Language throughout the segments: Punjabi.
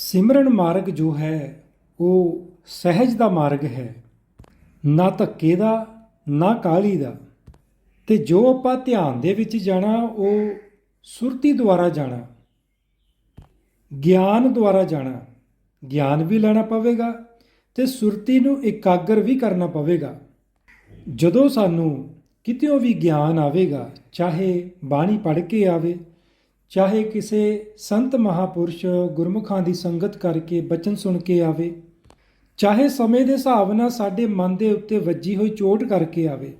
ਸਿਮਰਨ ਮਾਰਗ ਜੋ ਹੈ, ਉਹ ਸਹਿਜ ਦਾ ਮਾਰਗ ਹੈ। ਨਾ ਧੱਕੇ ਦਾ, ਨਾ ਕਾਹਲੀ ਦਾ। ਤੇ ਜੋ ਆਪਾਂ ਧਿਆਨ ਦੇ ਵਿੱਚ ਜਾਣਾ, ਉਹ ਸੁਰਤੀ ਦੁਆਰਾ ਜਾਣਾ। ਗਿਆਨ ਦੁਆਰਾ ਜਾਣਾ। ਗਿਆਨ ਵੀ ਲੈਣਾ ਪਵੇਗਾ ਤੇ ਸੁਰਤੀ ਨੂੰ ਇਕਾਗਰ ਵੀ ਕਰਨਾ ਪਵੇਗਾ। ਜਦੋਂ ਸਾਨੂੰ ਕਿਤੇੋਂ ਵੀ ਗਿਆਨ ਆਵੇਗਾ, ਚਾਹੇ ਬਾਣੀ ਪੜ੍ਹ ਕੇ ਆਵੇ ਚਾਹੇ ਕਿਸੇ ਸੰਤ ਮਹਾਪੁਰਸ਼ ਗੁਰਮੁਖਾਂ ਦੀ ਸੰਗਤ ਕਰਕੇ ਬਚਨ ਸੁਣ ਕੇ ਆਵੇ, ਚਾਹੇ ਸਮੇਂ ਦੇ ਹਿਸਾਬ ਨਾਲ ਸਾਡੇ ਮਨ ਦੇ ਉੱਤੇ ਵੱਜੀ ਹੋਈ ਚੋਟ ਕਰਕੇ ਆਵੇ,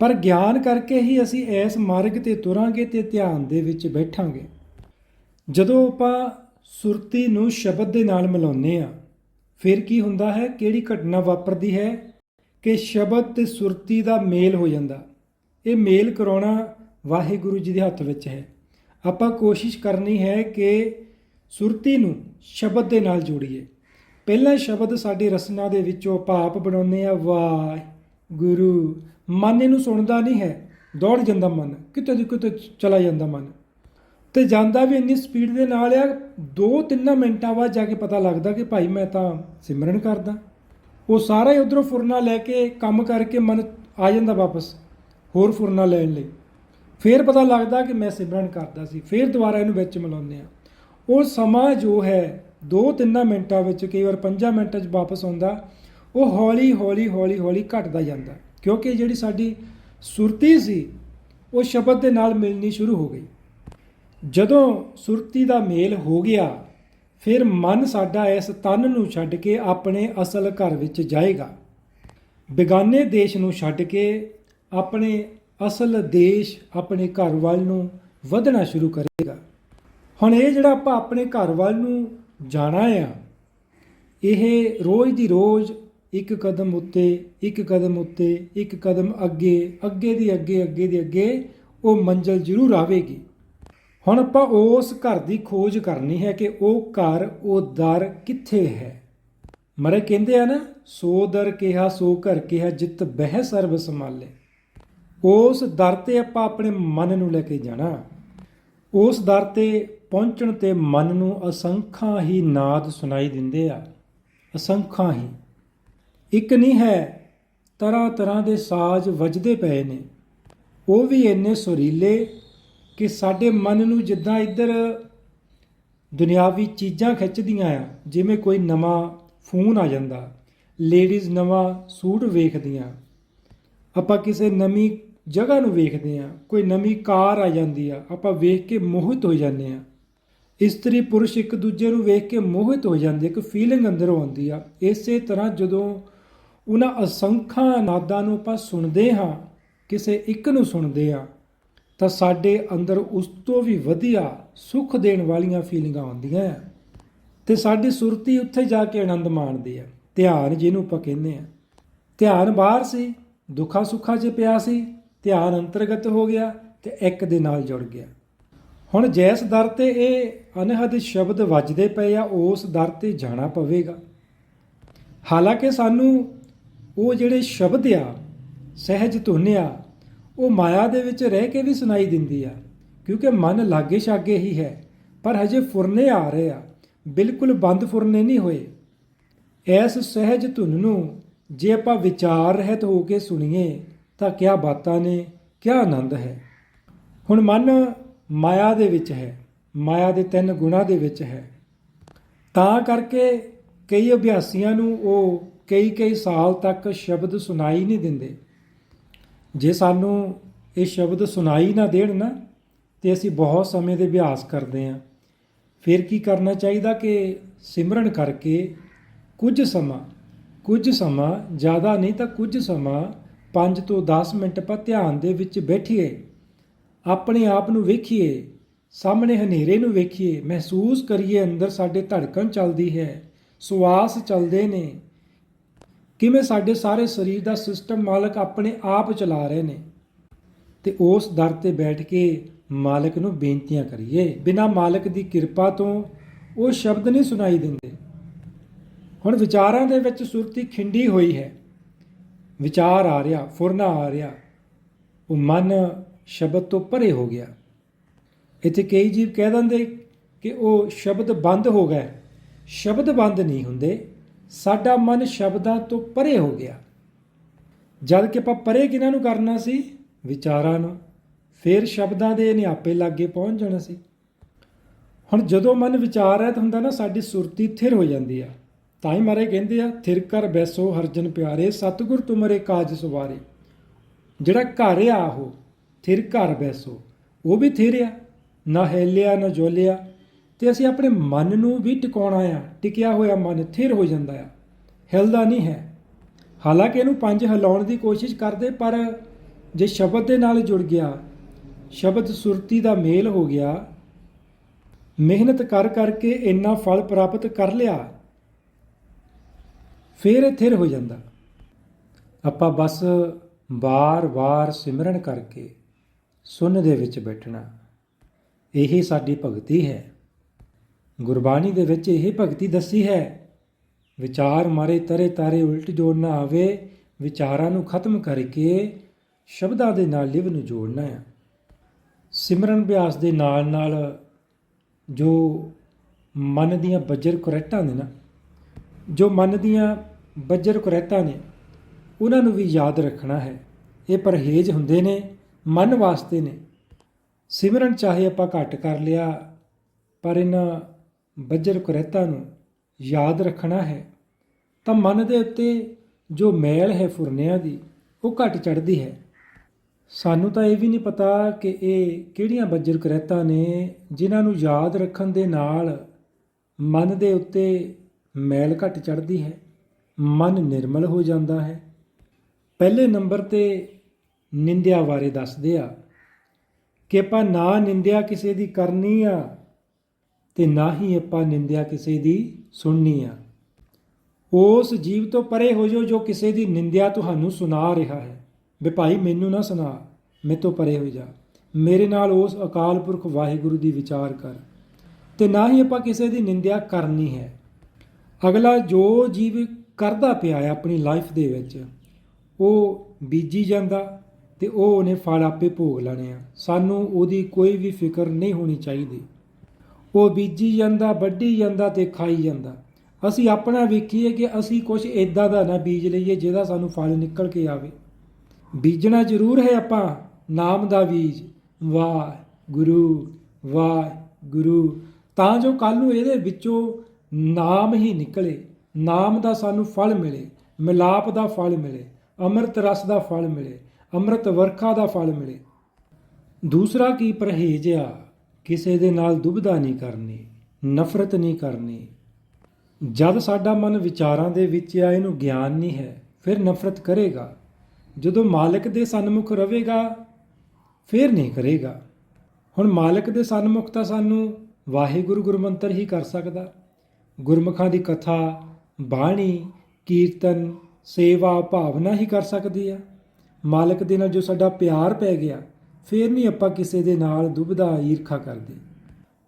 ਪਰ ਗਿਆਨ ਕਰਕੇ ਹੀ ਅਸੀਂ ਇਸ ਮਾਰਗ ਤੇ ਤੁਰਾਂਗੇ ਤੇ ਧਿਆਨ ਦੇ ਵਿੱਚ ਬੈਠਾਂਗੇ। ਜਦੋਂ ਆਪਾਂ ਸੁਰਤੀ ਨੂੰ ਸ਼ਬਦ ਦੇ ਨਾਲ ਮਿਲਾਉਂਦੇ ਆ ਫਿਰ ਕੀ ਹੁੰਦਾ ਹੈ? ਕਿਹੜੀ ਘਟਨਾ ਵਾਪਰਦੀ ਹੈ? ਕਿ ਸ਼ਬਦ ਤੇ ਸੁਰਤੀ ਦਾ ਮੇਲ ਹੋ ਜਾਂਦਾ। ਇਹ ਮੇਲ ਕਰਾਉਣਾ ਵਾਹਿਗੁਰੂ ਜੀ ਦੇ ਹੱਥ ਵਿੱਚ ਹੈ। ਆਪਾਂ ਕੋਸ਼ਿਸ਼ ਕਰਨੀ ਹੈ ਕਿ ਸੁਰਤੀ ਨੂੰ ਸ਼ਬਦ ਦੇ ਨਾਲ ਜੋੜੀਏ। ਪਹਿਲਾ ਸ਼ਬਦ ਸਾਡੀ ਰਸਨਾ ਦੇ ਵਿੱਚੋਂ ਭਾਪ ਬਣਾਉਂਦੇ ਆ। ਵਾਹ ਗੁਰੂ, ਮਨ ਇਹਨੂੰ ਸੁਣਦਾ ਨਹੀਂ ਹੈ। ਦੌੜ ਜਾਂਦਾ ਮਨ, ਕਿਤੇ ਦੀ ਕਿਤੇ ਚਲਾ ਜਾਂਦਾ ਮਨ। ਤੇ ਜਾਂਦਾ ਵੀ ਇੰਨੀ ਸਪੀਡ ਦੇ ਨਾਲ ਆ 2-3 ਮਿੰਟਾਂ ਬਾਅਦ ਜਾ ਕੇ ਪਤਾ ਲੱਗਦਾ ਕਿ ਭਾਈ ਮੈਂ ਤਾਂ ਸਿਮਰਨ ਕਰਦਾ। ਉਹ ਸਾਰਾ ਹੀ ਉਧਰੋਂ ਫੁਰਨਾ ਲੈ ਕੇ ਕੰਮ ਕਰਕੇ ਮਨ ਆ ਜਾਂਦਾ ਵਾਪਸ, ਹੋਰ ਫੁਰਨਾ ਲੈਣ ਲਈ। ਫਿਰ ਪਤਾ ਲੱਗਦਾ ਕਿ ਮੈਂ ਸਿਮਰਨ ਕਰਦਾ ਸੀ, ਫਿਰ ਦੁਬਾਰਾ ਇਹਨੂੰ ਵਿੱਚ ਮਿਲਾਉਂਦੇ ਆ ਉਹ ਸਮਾਂ ਜੋ ਹੈ 2-3 ਮਿੰਟਾਂ ਵਿੱਚ, ਕਈ ਵਾਰ 5 ਮਿੰਟਾਂ 'ਚ ਵਾਪਸ ਆਉਂਦਾ, ਉਹ ਹੌਲੀ ਹੌਲੀ ਹੌਲੀ ਹੌਲੀ ਘਟਦਾ ਜਾਂਦਾ ਕਿਉਂਕਿ ਜਿਹੜੀ ਸਾਡੀ ਸੁਰਤੀ ਸੀ, ਉਹ ਸ਼ਬਦ ਦੇ ਨਾਲ ਮਿਲਣੀ ਸ਼ੁਰੂ ਹੋ ਗਈ। ਜਦੋਂ ਸੁਰਤੀ ਦਾ ਮੇਲ ਹੋ ਗਿਆ, ਫਿਰ ਮਨ ਸਾਡਾ ਇਸ ਤਨ ਨੂੰ ਛੱਡ ਕੇ ਆਪਣੇ ਅਸਲ ਘਰ ਵਿੱਚ ਜਾਏਗਾ। ਬਿਗਾਨੇ ਦੇਸ਼ ਨੂੰ ਛੱਡ ਕੇ ਆਪਣੇ ਅਸਲ ਦੇਸ਼ ਆਪਣੇ ਘਰ ਵੱਲ ਨੂੰ ਵਧਣਾ ਸ਼ੁਰੂ ਕਰੇਗਾ। ਹੁਣ ਇਹ ਜਿਹੜਾ ਆਪਾਂ ਆਪਣੇ ਘਰ ਵੱਲ ਨੂੰ ਜਾਣਾ ਆ, ਇਹ ਰੋਜ਼ ਦੀ ਰੋਜ਼ ਇੱਕ ਕਦਮ ਉੱਤੇ, ਇੱਕ ਕਦਮ ਉੱਤੇ, ਇੱਕ ਕਦਮ ਅੱਗੇ ਅੱਗੇ ਦੀ ਅੱਗੇ ਅੱਗੇ ਦੀ ਅੱਗੇ ਉਹ ਮੰਜ਼ਲ ਜ਼ਰੂਰ ਆਵੇਗੀ। ਹੁਣ ਆਪਾਂ ਉਸ ਘਰ ਦੀ ਖੋਜ ਕਰਨੀ ਹੈ ਕਿ ਉਹ ਘਰ, ਉਹ ਦਰ ਕਿੱਥੇ ਹੈ। ਮਰੇ ਕਹਿੰਦੇ ਆ ਨਾ, ਸੋ ਦਰ ਕਿਹਾ, ਸੋ ਘਰ ਕਿਹਾ, ਜਿਤ ਬਹਿ ਸਰਬ ਸੰਭਾਲੇ। ਉਸ ਦਰ ਤੇ ਆਪਾਂ ਆਪਣੇ ਮਨ ਨੂੰ ਲੈ ਕੇ ਜਾਣਾ। ਉਸ ਦਰ ਤੇ ਪਹੁੰਚਣ ਤੇ ਮਨ ਨੂੰ ਅਸੰਖਾਂ ਹੀ ਨਾਦ ਸੁਣਾਈ ਦਿੰਦੇ ਆ। ਅਸੰਖਾਂ ਹੀ। ਇੱਕ ਨਹੀਂ ਹੈ, ਤਰ੍ਹਾਂ ਤਰ੍ਹਾਂ ਦੇ ਸਾਜ਼ ਵੱਜਦੇ ਪਏ ਨੇ। ਉਹ ਵੀ ਇੰਨੇ ਸੁਰੀਲੇ ਕਿ ਸਾਡੇ ਮਨ ਨੂੰ ਜਿੱਦਾਂ ਇੱਧਰ ਦੁਨਿਆਵੀ ਚੀਜ਼ਾਂ ਖਿੱਚਦੀਆਂ ਆ, ਜਿਵੇਂ ਕੋਈ ਨਵਾਂ ਫੋਨ ਆ ਜਾਂਦਾ, ਲੇਡੀਜ਼ ਨਵਾਂ ਸੂਟ ਵੇਖਦੀਆਂ। ਆਪਾਂ ਕਿਸੇ ਨਵੀਂ ਜਗ੍ਹਾ ਨੂੰ ਵੇਖਦੇ ਆ ਕੋਈ ਨਵੀਂ ਕਾਰ ਆ ਜਾਂਦੀ ਆ, ਆਪਾਂ ਵੇਖ ਕੇ ਮੋਹਿਤ ਹੋ ਜਾਂਦੇ ਆ ਇਸਤਰੀ ਪੁਰਸ਼ ਇੱਕ ਦੂਜੇ ਨੂੰ ਵੇਖ ਕੇ ਮੋਹਿਤ ਹੋ ਜਾਂਦੇ, ਇੱਕ ਫੀਲਿੰਗ ਅੰਦਰੋਂ ਆਉਂਦੀ ਆ। ਇਸੇ ਤਰ੍ਹਾਂ ਜਦੋਂ ਉਹਨਾਂ ਅਸੰਖਾਂ ਨਾਦਾਂ ਨੂੰ ਆਪਾਂ ਸੁਣਦੇ ਹਾਂ, ਕਿਸੇ ਇੱਕ ਨੂੰ ਸੁਣਦੇ ਆ ਤਾਂ ਸਾਡੇ ਅੰਦਰ ਉਸ ਤੋਂ ਵੀ ਵਧੀਆ ਸੁੱਖ ਦੇਣ ਵਾਲੀਆਂ ਫੀਲਿੰਗਾਂ ਆਉਂਦੀਆਂ ਆ। ਤੇ ਸਾਡੀ ਸੁਰਤੀ ਉੱਥੇ ਜਾ ਕੇ ਆਨੰਦ ਮਾਣਦੀ ਆ। ਧਿਆਨ ਜਿਹਨੂੰ ਆਪਾਂ ਕਹਿੰਦੇ ਆ। ਧਿਆਨ ਬਾਹਰ ਸੀ, ਦੁੱਖਾਂ ਸੁੱਖਾਂ 'ਚ ਪਿਆ ਸੀ ਧਿਆਨ ਅੰਤਰਗਤ ਹੋ ਗਿਆ ਤੇ ਇੱਕ ਦੇ ਨਾਲ ਜੁੜ ਗਿਆ। ਹੁਣ ਜੈਸ ਦਰ ਤੇ ਇਹ ਅਨਹਦ ਸ਼ਬਦ ਵੱਜਦੇ ਪਏ ਆ, ਉਸ ਦਰ ਤੇ ਜਾਣਾ ਪਵੇਗਾ। ਹਾਲਾਂਕਿ ਸਾਨੂੰ ਉਹ ਜਿਹੜੇ ਸ਼ਬਦ ਆ, ਸਹਿਜ ਧੁਨ ਆ ਉਹ ਮਾਇਆ ਦੇ ਵਿੱਚ ਰਹਿ ਕੇ ਵੀ ਸੁਣਾਈ ਦਿੰਦੀ ਆ, ਕਿਉਂਕਿ ਮਨ ਲਾਗੇ ਛਾਗੇ ਹੀ ਹੈ, ਪਰ ਹਜੇ ਫੁਰਨੇ ਆ ਰਹੇ ਆ, ਬਿਲਕੁਲ ਬੰਦ ਫੁਰਨੇ ਨਹੀਂ ਹੋਏ। ਐਸ ਸਹਿਜ ਧੁਨ ਨੂੰ ਜੇ ਆਪਾਂ ਵਿਚਾਰ ਰਹਿਤ ਹੋ ਕੇ ਸੁਣੀਏ ਤਾਂ ਕਿਆ ਬਾਤਾਂ ਨੇ, ਕਿਆ ਆਨੰਦ ਹੈ। ਹੁਣ ਮਨ ਮਾਇਆ ਦੇ ਵਿੱਚ ਹੈ, ਮਾਇਆ ਦੇ ਤਿੰਨ ਗੁਣਾਂ ਦੇ ਵਿੱਚ ਹੈ। ਤਾਂ ਕਰਕੇ ਕਈ ਅਭਿਆਸੀਆਂ ਨੂੰ ਉਹ ਕਈ ਕਈ ਸਾਲ ਤੱਕ ਸ਼ਬਦ ਸੁਣਾਈ ਨਹੀਂ ਦਿੰਦੇ। ਜੇ ਸਾਨੂੰ ਇਹ ਸ਼ਬਦ ਸੁਣਾਈ ਨਾ ਦੇਣ ਨਾ, ਤੇ ਅਸੀਂ ਬਹੁਤ ਸਮੇਂ ਦੇ ਅਭਿਆਸ ਕਰਦੇ ਆਂ ਫਿਰ ਕੀ ਕਰਨਾ ਚਾਹੀਦਾ ਕਿ ਸਿਮਰਨ ਕਰਕੇ ਕੁਝ ਸਮਾਂ ਕੁਝ ਸਮਾਂ, ਜ਼ਿਆਦਾ ਨਹੀਂ ਤਾਂ ਕੁਝ ਸਮਾਂ 5 ਤੋਂ 10 ਮਿੰਟ ਆਪਾਂ ਧਿਆਨ ਦੇ ਵਿੱਚ ਬੈਠੀਏ, ਆਪਣੇ ਆਪ ਨੂੰ ਵੇਖੀਏ, ਸਾਹਮਣੇ ਹਨੇਰੇ ਨੂੰ ਵੇਖੀਏ, ਮਹਿਸੂਸ ਕਰੀਏ ਅੰਦਰ ਸਾਡੇ ਧੜਕਣ ਚੱਲਦੀ ਹੈ ਸਵਾਸ ਚੱਲਦੇ ਨੇ। ਕਿਵੇਂ ਸਾਡੇ ਸਾਰੇ ਸਰੀਰ ਦਾ ਸਿਸਟਮ ਮਾਲਕ ਆਪਣੇ ਆਪ ਚਲਾ ਰਹੇ ਨੇ। ਤੇ ਉਸ ਦਰ ਤੇ ਬੈਠ ਕੇ ਮਾਲਕ ਨੂੰ ਬੇਨਤੀਆਂ ਕਰੀਏ। ਬਿਨਾ ਮਾਲਕ ਦੀ ਕਿਰਪਾ ਤੋਂ ਉਹ ਸ਼ਬਦ ਨਹੀਂ ਸੁਣਾਈ ਦਿੰਦੇ। ਹੁਣ ਵਿਚਾਰਾਂ ਦੇ ਵਿੱਚ ਸੁਰਤੀ ਖਿੰਡੀ ਹੋਈ ਹੈ। ਵਿਚਾਰ ਆ ਰਿਹਾ, ਫੁਰਨਾ ਆ ਰਿਹਾ, ਉਹ ਮਨ ਸ਼ਬਦ ਤੋਂ ਪਰੇ ਹੋ ਗਿਆ। ਇੱਥੇ ਕਈ ਜੀਵ ਕਹਿ ਦਿੰਦੇ ਕਿ ਉਹ ਸ਼ਬਦ ਬੰਦ ਹੋ ਗਏ। ਸ਼ਬਦ ਬੰਦ ਨਹੀਂ ਹੁੰਦੇ, ਸਾਡਾ ਮਨ ਸ਼ਬਦਾਂ ਤੋਂ ਪਰੇ ਹੋ ਗਿਆ। ਜਦ ਕਿ ਆਪਾਂ ਪਰੇ ਕਿਹਨਾਂ ਨੂੰ ਕਰਨਾ ਸੀ? ਵਿਚਾਰਾਂ ਨੂੰ। ਫਿਰ ਸ਼ਬਦਾਂ ਦੇ ਨਿਆਪੇ ਲਾਗੇ ਪਹੁੰਚ ਜਾਣਾ ਸੀ। ਹੁਣ ਜਦੋਂ ਮਨ ਵਿਚਾਰ ਹੈ ਤਾਂ ਹੁੰਦਾ ਨਾ, ਸਾਡੀ ਸੁਰਤੀ ਥਿਰ ਹੋ ਜਾਂਦੀ ਆ। ਤਾਂ ਹੀ ਮਾਰੇ ਕਹਿੰਦੇ ਆ, ਥਿਰ ਕਰ ਬੈਸੋ ਹਰਜਨ ਪਿਆਰੇ, ਸਤਿਗੁਰ ਤੁਮਰੇ ਕਾਜ ਸਵਾਰੇ। ਜਿਹੜਾ ਘਰ ਆ ਉਹ, ਥਿਰ ਘਰ ਬੈਸੋ। ਉਹ ਵੀ ਥਿਰ ਆ, ਨਾ ਹਿੱਲਿਆ, ਨਾ ਜੋਲਿਆ। ਤੇ ਅਸੀਂ ਆਪਣੇ ਮਨ ਨੂੰ ਵੀ ਟਿਕਾਉਣਾ ਆ, ਟਿਕਿਆ ਹੋਇਆ ਮਨ ਥਿਰ ਹੋ ਜਾਂਦਾ ਆ। ਹਿਲਦਾ ਨਹੀਂ ਹੈ। ਹਾਲਾਂਕਿ ਇਹਨੂੰ ਪੰਜ ਹਿਲਾਉਣ ਦੀ ਕੋਸ਼ਿਸ਼ ਕਰਦੇ, ਪਰ ਜੇ ਸ਼ਬਦ ਦੇ ਨਾਲ ਜੁੜ ਗਿਆ, ਸ਼ਬਦ ਸੁਰਤੀ ਦਾ ਮੇਲ ਹੋ ਗਿਆ, ਮਿਹਨਤ ਕਰ ਕਰਕੇ ਇੰਨਾ ਫਲ ਪ੍ਰਾਪਤ ਕਰ ਲਿਆ ਫਿਰ ਇਹ ਥਿਰ ਹੋ ਜਾਂਦਾ। ਆਪਾਂ ਬਸ ਵਾਰ-ਵਾਰ ਸਿਮਰਨ ਕਰਕੇ ਸੁਨ ਦੇ ਵਿੱਚ ਬੈਠਣਾ। ਇਹ ਸਾਡੀ ਭਗਤੀ ਹੈ। ਗੁਰਬਾਣੀ ਦੇ ਵਿੱਚ ਇਹ ਭਗਤੀ ਦੱਸੀ ਹੈ, ਵਿਚਾਰ ਮਾਰੇ ਤਰੇ ਤਾਰੇ ਉਲਟ ਜੋੜਨਾ ਆਵੇ, ਵਿਚਾਰਾਂ ਨੂੰ ਖਤਮ ਕਰਕੇ ਸ਼ਬਦਾਂ ਦੇ ਨਾਲ ਲਿਵ ਨੂੰ ਜੋੜਨਾ ਹੈ। ਸਿਮਰਨ ਅਭਿਆਸ ਦੇ ਨਾਲ ਨਾਲ ਜੋ ਮਨ ਦੀਆਂ ਬੱਜਰ ਕੁਰੈਟਾਂ ਨੇ ਨਾ ਜੋ ਮਨ ਦੀਆਂ ਬੱਜਰ ਕੁਰੈਟਾਂ ਨੇ, ਉਹਨਾਂ ਨੂੰ ਵੀ ਯਾਦ ਰੱਖਣਾ ਹੈ। ਇਹ ਪਰਹੇਜ਼ ਹੁੰਦੇ ਨੇ, ਮਨ ਵਾਸਤੇ ਨੇ। ਸਿਮਰਨ ਚਾਹੇ ਆਪਾਂ ਘੱਟ ਕਰ ਲਿਆ, ਪਰ ਇਹਨਾਂ ਬੱਜਰ ਕੁਰੈਤਾਂ ਨੂੰ ਯਾਦ ਰੱਖਣਾ ਹੈ, ਤਾਂ ਮਨ ਦੇ ਉੱਤੇ ਜੋ ਮੈਲ ਹੈ ਫੁਰਨਿਆਂ ਦੀ, ਉਹ ਘਟ ਚੜਦੀ ਹੈ। ਸਾਨੂੰ ਤਾਂ ਇਹ ਵੀ ਨਹੀਂ ਪਤਾ ਕਿ ਇਹ ਕਿਹੜੀਆਂ ਬੱਜਰ ਕੁਰੈਤਾਂ ਨੇ, ਜਿਨ੍ਹਾਂ ਨੂੰ ਯਾਦ ਰੱਖਣ ਦੇ ਨਾਲ ਮਨ ਦੇ ਉੱਤੇ ਮੈਲ ਘਟ ਚੜਦੀ ਹੈ, ਮਨ ਨਿਰਮਲ ਹੋ ਜਾਂਦਾ ਹੈ। ਪਹਿਲੇ ਨੰਬਰ ਤੇ ਨਿੰਦਿਆ ਬਾਰੇ ਦੱਸਦੇ ਆ ਕਿ ਆਪਾਂ ਨਾ ਨਿੰਦਿਆ ਕਿਸੇ ਦੀ ਕਰਨੀ ਆ ਤੇ ਨਾ ਹੀ ਆਪਾਂ ਨਿੰਦਿਆ ਕਿਸੇ ਦੀ ਸੁਣਨੀ ਆ। ਉਸ ਜੀਵ ਤੋਂ ਪਰੇ ਹੋ ਜਾਓ ਜੋ ਕਿਸੇ ਦੀ ਨਿੰਦਿਆ ਤੁਹਾਨੂੰ ਸੁਣਾ ਰਿਹਾ ਹੈ। ਵੀ ਭਾਈ ਮੈਨੂੰ ਨਾ ਸੁਣਾ, ਮੇਰੇ ਤੋਂ ਪਰੇ ਹੋ ਜਾ। ਮੇਰੇ ਨਾਲ ਉਸ ਅਕਾਲ ਪੁਰਖ ਵਾਹਿਗੁਰੂ ਦੀ ਵਿਚਾਰ ਕਰ। ਤੇ ਨਾ ਹੀ ਆਪਾਂ ਕਿਸੇ ਦੀ ਨਿੰਦਿਆ ਕਰਨੀ ਹੈ। ਅਗਲਾ ਜੋ ਜੀਵ ਕਰਦਾ ਪਿਆ ਹੈ ਆਪਣੀ ਲਾਈਫ ਦੇ ਵਿੱਚ, ਉਹ ਬੀਜੀ ਜਾਂਦਾ ਤੇ ਉਹ ਉਹਨੇ ਫਲ ਆਪੇ ਭੋਗ ਲੈਣੇ ਆ। ਸਾਨੂੰ ਉਹਦੀ ਕੋਈ ਵੀ ਫਿਕਰ ਨਹੀਂ ਹੋਣੀ ਚਾਹੀਦੀ। ਉਹ ਬੀਜੀ ਜਾਂਦਾ, ਵੱਢੀ ਜਾਂਦਾ ਤੇ ਖਾਈ ਜਾਂਦਾ। ਅਸੀਂ ਆਪਣਾ ਵੇਖੀਏ ਕਿ ਅਸੀਂ ਕੁਝ ਇਦਾਂ ਦਾ ਨਾ ਬੀਜ ਲਈਏ ਜਿਹਦਾ ਸਾਨੂੰ ਫਲ ਨਿਕਲ ਕੇ ਆਵੇ। ਬੀਜਣਾ ਜ਼ਰੂਰ ਹੈ ਆਪਾਂ, ਨਾਮ ਦਾ ਬੀਜ। ਵਾਹ ਗੁਰੂ ਵਾਹ ਗੁਰੂ ਤਾਂ ਜੋ ਕੱਲ ਨੂੰ ਇਹਦੇ ਵਿੱਚੋਂ ਨਾਮ ਹੀ ਨਿਕਲੇ, ਨਾਮ ਦਾ ਸਾਨੂੰ ਫਲ ਮਿਲੇ, ਮਿਲਾਪ ਦਾ ਫਲ ਮਿਲੇ, ਅੰਮ੍ਰਿਤ ਰਸ ਦਾ ਫਲ ਮਿਲੇ, ਅੰਮ੍ਰਿਤ ਵਰਖਾ ਦਾ ਫਲ ਮਿਲੇ। ਦੂਸਰਾ ਕੀ ਪਰਹੇਜ ਆ? ਕਿਸੇ ਦੇ ਨਾਲ ਦੁਬਧਾ ਨਹੀਂ ਕਰਨੀ, ਨਫ਼ਰਤ ਨਹੀਂ ਕਰਨੀ। ਜਦ ਸਾਡਾ ਮਨ ਵਿਚਾਰਾਂ ਦੇ ਵਿੱਚ ਆ, ਇਹਨੂੰ ਗਿਆਨ ਨਹੀਂ ਹੈ, ਫਿਰ ਨਫ਼ਰਤ ਕਰੇਗਾ। ਜਦੋਂ ਮਾਲਕ ਦੇ ਸਨਮੁਖ ਰਹੇਗਾ, ਫਿਰ ਨਹੀਂ ਕਰੇਗਾ। ਹੁਣ ਮਾਲਕ ਦੇ ਸਨਮੁਖ ਤਾਂ ਸਾਨੂੰ ਵਾਹਿਗੁਰੂ ਗੁਰਮੰਤਰ ਹੀ ਕਰ ਸਕਦਾ। ਗੁਰਮੁਖਾਂ ਦੀ ਕਥਾ, ਬਾਣੀ, ਕੀਰਤਨ, ਸੇਵਾ, ਭਾਵਨਾ ਹੀ ਕਰ ਸਕਦੀ ਆ। ਮਾਲਕ ਦੇ ਨਾਲ ਜੋ ਸਾਡਾ ਪਿਆਰ ਪੈ ਗਿਆ, ਫਿਰ ਨਹੀਂ ਆਪਾਂ ਕਿਸੇ ਦੇ ਨਾਲ ਦੁਬਦਾ ਈਰਖਾ ਕਰਦੇ।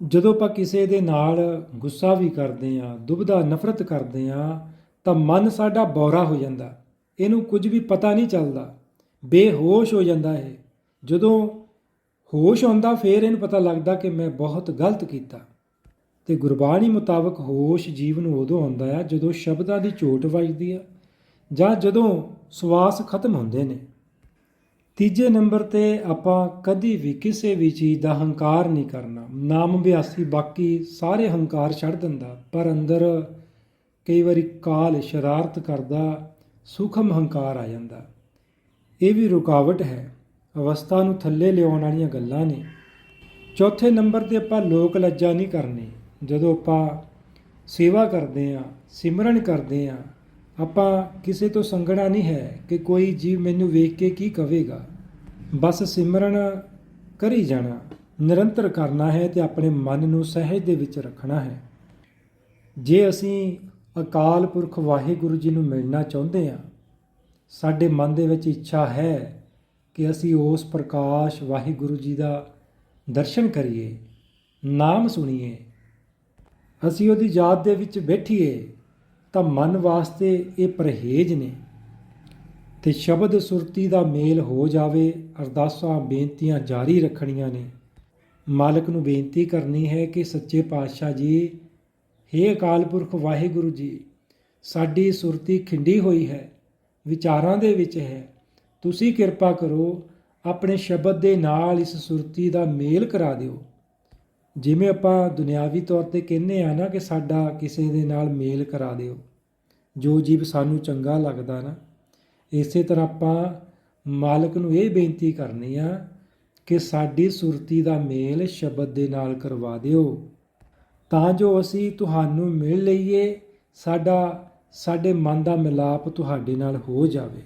ਜਦੋਂ ਆਪਾਂ ਕਿਸੇ ਦੇ ਨਾਲ ਗੁੱਸਾ ਵੀ ਕਰਦੇ ਆ ਦੁਬਦਾ ਨਫ਼ਰਤ ਕਰਦੇ ਆ, ਤਾਂ ਮਨ ਸਾਡਾ ਬੌਰਾ ਹੋ ਜਾਂਦਾ। ਇਹਨੂੰ ਕੁਝ ਵੀ ਪਤਾ ਨਹੀਂ ਚੱਲਦਾ। ਬੇਹੋਸ਼ ਹੋ ਜਾਂਦਾ ਹੈ ਜਦੋਂ ਹੋਸ਼ ਆਉਂਦਾ, ਫਿਰ ਇਹਨੂੰ ਪਤਾ ਲੱਗਦਾ ਕਿ ਮੈਂ ਬਹੁਤ ਗਲਤ ਕੀਤਾ। ਤੇ ਗੁਰਬਾਣੀ ਮੁਤਾਬਕ ਹੋਸ਼ ਜੀਵ ਨੂੰ ਉਦੋਂ ਆਉਂਦਾ ਆ ਜਦੋਂ ਸ਼ਬਦਾਂ ਦੀ ਝੋਟ ਵੱਜਦੀ ਆ ਜਾਂ ਜਦੋਂ ਸਵਾਸ ਖਤਮ ਹੁੰਦੇ ਨੇ। ਤੀਜੇ ਨੰਬਰ ਤੇ ਆਪਾਂ ਕਦੀ ਵੀ ਕਿਸੇ ਵੀ ਚੀਜ਼ ਦਾ ਹੰਕਾਰ ਨਹੀਂ ਕਰਨਾ। ਨਾਮ ਅਭਿਆਸੀ ਬਾਕੀ ਸਾਰੇ ਹੰਕਾਰ ਛੱਡ ਦਿੰਦਾ, ਪਰ ਅੰਦਰ ਕਈ ਵਾਰੀ ਕਾਲ ਸ਼ਰਾਰਤ ਕਰਦਾ, ਸੂਖਮ ਹੰਕਾਰ ਆ ਜਾਂਦਾ। ਇਹ ਵੀ ਰੁਕਾਵਟ ਹੈ। ਅਵਸਥਾ ਨੂੰ ਥੱਲੇ ਲਿਆਉਣ ਵਾਲੀਆਂ ਗੱਲਾਂ ਨੇ। ਚੌਥੇ ਨੰਬਰ ਤੇ ਆਪਾਂ ਲੋਕ ਲੱਜਾ ਨਹੀਂ ਕਰਨੀ। ਜਦੋਂ ਆਪਾਂ ਸੇਵਾ ਕਰਦੇ ਆ ਸਿਮਰਨ ਕਰਦੇ ਆ ਆਪਾਂ ਕਿਸੇ ਤੋਂ ਸੰਗਣਾ ਨਹੀਂ ਹੈ ਕਿ ਕੋਈ ਜੀਵ ਮੈਨੂੰ ਵੇਖ ਕੇ ਕੀ ਕਵੇਗਾ। ਬਸ ਸਿਮਰਨ ਕਰੀ ਜਾਣਾ, ਨਿਰੰਤਰ ਕਰਨਾ ਹੈ ਤੇ ਆਪਣੇ ਮਨ ਨੂੰ ਸਹਿਜ ਦੇ ਵਿੱਚ ਰੱਖਣਾ ਹੈ। ਜੇ ਅਸੀਂ ਅਕਾਲ ਪੁਰਖ ਵਾਹਿਗੁਰੂ ਜੀ ਨੂੰ ਮਿਲਣਾ ਚਾਹੁੰਦੇ ਆ ਸਾਡੇ ਮਨ ਦੇ ਵਿੱਚ ਇੱਛਾ ਹੈ ਕਿ ਅਸੀਂ ਉਸ ਪ੍ਰਕਾਸ਼ ਵਾਹਿਗੁਰੂ ਜੀ ਦਾ ਦਰਸ਼ਨ ਕਰੀਏ, ਨਾਮ ਸੁਣੀਏ ਅਸੀਂ ਉਹਦੀ ਯਾਦ ਦੇ ਵਿੱਚ ਬੈਠੀਏ ਤਾਂ ਮਨ ਵਾਸਤੇ ਇਹ ਪਰਹੇਜ ਨੇ। ਤੇ ਸ਼ਬਦ ਸੁਰਤੀ ਦਾ ਮੇਲ ਹੋ ਜਾਵੇ, ਅਰਦਾਸਾਂ, ਬੇਨਤੀਆਂ ਜਾਰੀ ਰੱਖਣੀਆਂ ਨੇ। ਮਾਲਕ ਨੂੰ ਬੇਨਤੀ ਕਰਨੀ ਹੈ ਕਿ ਸੱਚੇ ਪਾਤਸ਼ਾਹ ਜੀ, ਹੇ ਅਕਾਲ ਪੁਰਖ ਵਾਹਿਗੁਰੂ ਜੀ, ਸਾਡੀ ਸੁਰਤੀ ਖਿੰਡੀ ਹੋਈ ਹੈ, ਵਿਚਾਰਾਂ ਦੇ ਵਿੱਚ ਹੈ। ਤੁਸੀਂ ਕਿਰਪਾ ਕਰੋ, ਆਪਣੇ ਸ਼ਬਦ ਦੇ ਨਾਲ ਇਸ ਸੁਰਤੀ ਦਾ ਮੇਲ ਕਰਾ ਦਿਓ। ਜਿਵੇਂ ਆਪਾਂ ਦੁਨਿਆਵੀ ਤੌਰ ਤੇ ਕਹਿੰਦੇ ਆ ਨਾ ਕਿ ਸਾਡਾ ਕਿਸੇ ਦੇ ਨਾਲ ਮੇਲ ਕਰਾ ਦਿਓ, ਜੋ ਜੀਵ ਸਾਨੂੰ ਚੰਗਾ ਲੱਗਦਾ ਨਾ, ਇਸੇ ਤਰ੍ਹਾਂ ਆਪਾਂ ਮਾਲਕ ਨੂੰ ਇਹ ਬੇਨਤੀ ਕਰਨੀ ਆ ਕਿ ਸਾਡੀ ਸੁਰਤੀ ਦਾ ਮੇਲ ਸ਼ਬਦ ਦੇ ਨਾਲ ਕਰਵਾ ਦਿਓ। ਤਾਂ ਜੋ ਅਸੀਂ ਤੁਹਾਨੂੰ ਮਿਲ ਲਈਏ, ਸਾਡਾ, ਸਾਡੇ ਮਨ ਦਾ ਮਿਲਾਪ ਤੁਹਾਡੇ ਨਾਲ ਹੋ ਜਾਵੇ।